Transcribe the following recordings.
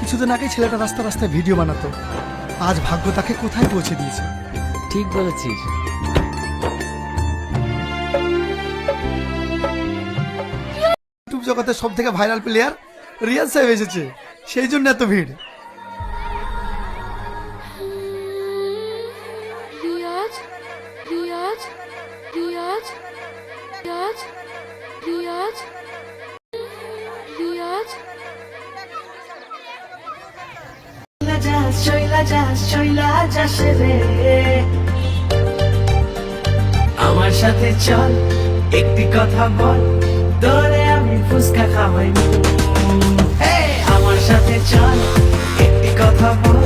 কিছুদিন আগে ছেলেটা রাস্তা রাস্তায় ভিডিও বানাতো। আজ ভাগ্য তাকে কোথায় পৌঁছে দিয়েছে? ঠিক বলেছিস। ইউটিউব জগতের সব থেকে ভাইরাল প্লেয়ার রিয়াজ সাহেব এসেছে। সেই জন্য এত ভিড়। রিয়াজ রিয়াজ রিয়াজ রিয়াজ রিয়াজ। যাস যাস যাস রে। আমার সাথে চল, একটি কথা বল তোরে আমি ফুসকা খাওয়াই আমার সাথে চল, একটি কথা বল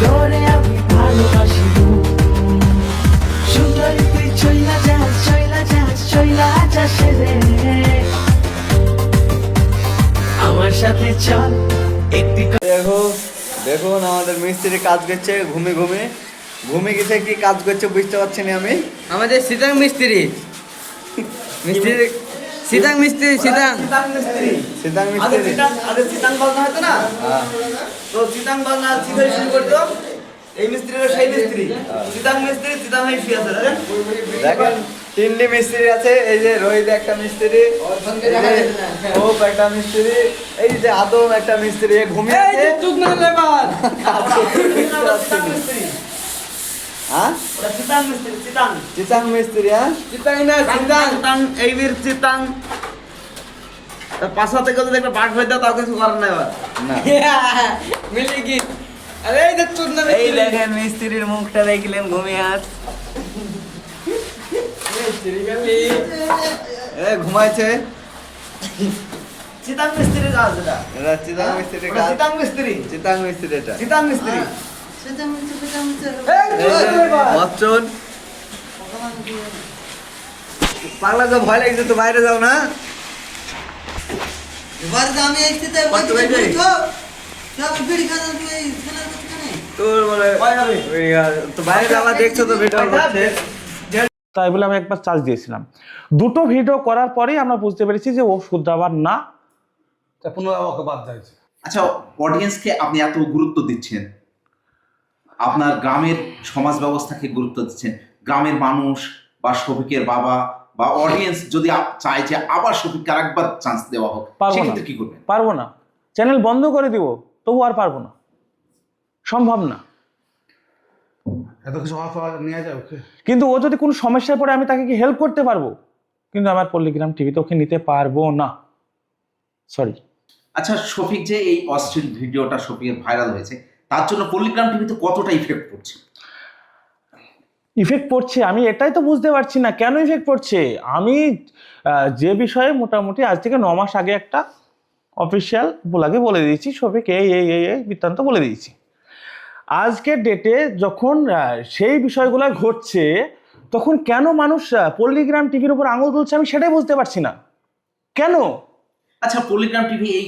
তোরে আমি ভালোবাসি সুন্দরী তুই চইলা যাস চইলা যাস চইলা যাস রে। আমার সাথে চল, একটি দেখো দেখুন আমাদের মিস্ত্রি কাজ করছে ঘুমে ঘুমে। ঘুমে গেছে কি কাজ করছে বুঝতে পারছি না আমি। আমাদের সীতাং মিস্ত্রি। মিস্ত্রি সীতাং মিস্ত্রি সীতাং। সীতাং মিস্ত্রি। সীতাং মিস্ত্রি। সীতাং চিতাং বাজনা হতো না? হ্যাঁ। তো সীতাং বাজনা চিতাই শুরু করতো। এই মিস্ত্রিরা সেই মিস্ত্রি। চিতাং মিস্ত্রি চিতাং হয়ে শুয়ে আছে দেখেন দেখেন তিনটি মিস্ত্রি আছে এই যে রোহিত একটা মিস্ত্রি একটা মিস্ত্রি এই যে আদম একটা মিস্ত্রি ঘুমিয়ে আছে। হ্যাঁ? চিতাং মিস্ত্রি চিতাং চিতাং মিস্ত্রি হ্যাঁ? না চিতাং চিতাং এই বীর চিতাং পাশা থেকে যদি একটা বাট হয়ে দাও তাও কিছু করার নাই এবার না। মিলে কি আরে এই দেখেন মিস্ত্রির মুখটা দেখলেন ঘুমিয়ে আস এ ঘুমাইছে? চিতাং মিস্ত্রি কাজ এটা এটা চিতাং মিস্ত্রি ওটা কাজ। চিতাং মিস্ত্রি। চিতাং মিস্ত্রি এটা। চিতাং মিস্ত্রি। পাগলা তো ভয় লাগছে তো বাইরে যাও না? তোর বলে ওই, তাই বলে আমি একবার চার্জ দিয়েছিলাম। দুটো ভিডিও করার পরেই আমরা বুঝতে পেরেছি যে ও শুদ্ধাবার না। আচ্ছা অডিয়েন্সকে আপনি এত গুরুত্ব দিচ্ছেন? আপনার গ্রামের সমাজ ব্যবস্থাকে গুরুত্ব দিচ্ছেন? গ্রামের মানুষ বা শফিকের বাবা বা অডিয়েন্স যদি চায় যে আবার শফিককে আরেকবার চান্স দেওয়া হোক পারব না। সেক্ষেত্রে কি করবেন? পারব না। চ্যানেল বন্ধ করে দিব। তবু আর পারব না। সম্ভব না। এত কিছু অফার নিয়ে যায় ওকে। কিন্তু ও যদি কোনো সমস্যায় পড়ে আমি তাকে কি হেল্প করতে পারব? কিন্তু আমার পল্লিগ্রাম টিভিতে ওকে নিতে পারব না। সরি আচ্ছা শফিক যে এই অশ্লীল ভিডিওটা শফিকের ভাইরাল হয়েছে তার জন্য পল্লিগ্রাম টিভিতে কতটা ইফেক্ট পড়ছে? ইফেক্ট পড়ছে? আমি এটাই তো বুঝতে পারছি না। কেন ইফেক্ট পড়ছে? আমি যে বিষয়ে মোটামুটি আজ থেকে ন মাস আগে একটা অফিসিয়াল বোলাকে বলে দিয়েছি সবিক এই এই এই এই বৃত্তান্ত বলে দিয়েছি। আজকের ডেটে যখন সেই বিষয়গুলো ঘটছে তখন কেন মানুষ পল্লীগ্রাম টিভির উপর আঙুল তুলছে আমি সেটাই বুঝতে পারছি না। কেন? আচ্ছা পল্লিগ্রাম টিভি এই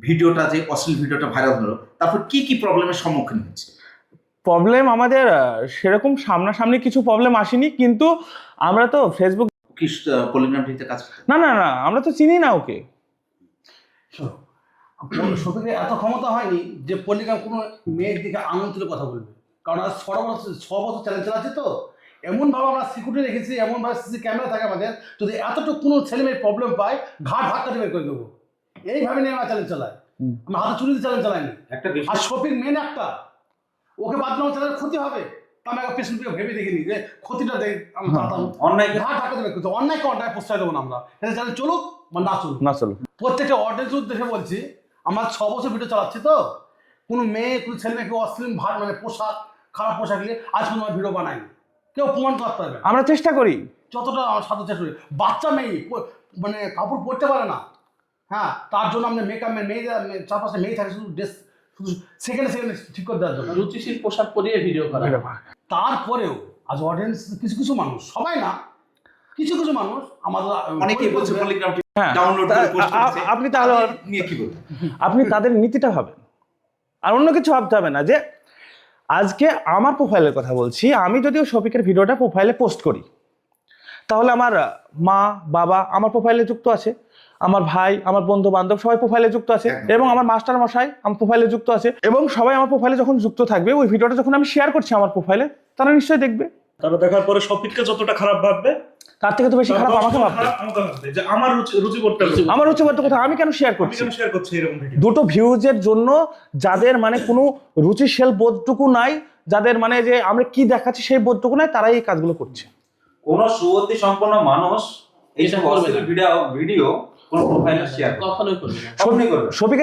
ভিডিওটা যে অশ্লীল ভিডিওটা ভাইরাল হলো তারপর কি কি প্রবলেমের সম্মুখীন হচ্ছে প্রবলেম আমাদের সেরকম সামনাসামনি কিছু প্রবলেম আসেনি কিন্তু আমরা তো ফেসবুক পল্লিগ্রাম টিভিতে কাজ না না না আমরা তো চিনি না ওকে। শফিকের এত ক্ষমতা হয়নি যে পল্লিগ্রাম কোনো মেয়ের দিকে আঙুল তুলে কথা বলবে। কারণ আজ ছ বছর ছ বছর চ্যালেঞ্জ চালাচ্ছে তো। এমনভাবে আমরা সিকিউরিটি রেখেছি এমনভাবে সিসি ক্যামেরা থাকে আমাদের যদি এতটুকু কোনো ছেলে মেয়ের প্রবলেম পায় ঘাট ধাক্কা দিয়ে বের করে দেবো। এইভাবে নিয়ে আমরা চ্যালেঞ্জ চালাই। আমরা হাতে চুরি চ্যালেঞ্জ চালাইনি। একটা আর শফিক মেন একটা ওকে বাদ দিলাম চ্যালেঞ্জ ক্ষতি হবে। আমি ভেবে দেখিনি যে ক্ষতিটা দেখ অন্যায় অন্যায়কে প্রশ্রয় দেবো না আমরা। এটা চলুক বা না চলুক। না চলো প্রত্যেকটা অডিয়েন্স উদ্দেশ্যে বলছি আমরা ছ বছর ভিডিও চালাচ্ছি তো। কোনো মেয়ে কোনো ছেলে মেয়েকে অশ্লীল ভার মানে পোশাক খারাপ পোশাক নিয়ে আজ পর্যন্ত আমরা ভিডিও বানাইনি। কেউ প্রমাণ করতে পারবে। আমরা চেষ্টা করি। যতটা আমার সাথে চেষ্টা করি। বাচ্চা মেয়ে মানে কাপড় পরতে পারে না। হ্যাঁ তার জন্য আমরা মেকআপ মেয়েদের মে- চারপাশে মেয়ে থাকে শুধু ড্রেস সেকেন্ডে সেকেন্ডে ঠিক করে দেওয়ার জন্য রুচিশীল পোশাক পরিয়ে ভিডিও করা। তারপরেও আজ অডিয়েন্স কিছু কিছু মানুষ সবাই না কিছু কিছু মানুষ আমাদের অনেকেই বলছে পল্লিগ্রাম টিভি হ্যাঁ ডাউনলোড করে পোস্ট করছে। আপনি তাহলে তাদের নিয়ে কি বলবেন? আপনি তাদের নীতিটা ভাবেন। আর অন্য কিছু ভাবতে হবে না যে আজকে আমার প্রোফাইলের কথা বলছি আমি যদিও শফিকের ভিডিওটা প্রোফাইলে পোস্ট করি তাহলে আমার মা বাবা আমার প্রোফাইলে যুক্ত আছে। আমার ভাই আমার বন্ধু বান্ধব সবাই প্রোফাইলে যুক্ত আছে এবং আমার মাস্টার মশাই আমার প্রোফাইলে যুক্ত আছে এবং সবাই আমার প্রোফাইলে যখন যুক্ত থাকবে ওই ভিডিওটা যখন আমি শেয়ার করছি আমার প্রোফাইলে তারা নিশ্চয়ই দেখবে। তারা দেখার পরে শফিককে যতটা খারাপ ভাববে তার থেকে তো বেশি খারাপ আমাকে ভাববে। যে আমার রুচি রুচিবোধটা আমার রুচিবদ্ধ কথা আমি কেন শেয়ার করছি কেন শেয়ার করছি এরকম দুটো ভিউজের জন্য যাদের মানে কোনো রুচিশীল বোধটুকু নাই যাদের মানে যে আমরা কি দেখাচ্ছি সেই বোধটুকু নাই তারাই এই কাজগুলো করছে। কোন সুবুদ্ধি সম্পন্ন মানুষ এইসব অশ্লীল ভিডিও ভিডিও কোন প্রোফাইলে শেয়ার কখনোই করবে না। শফিক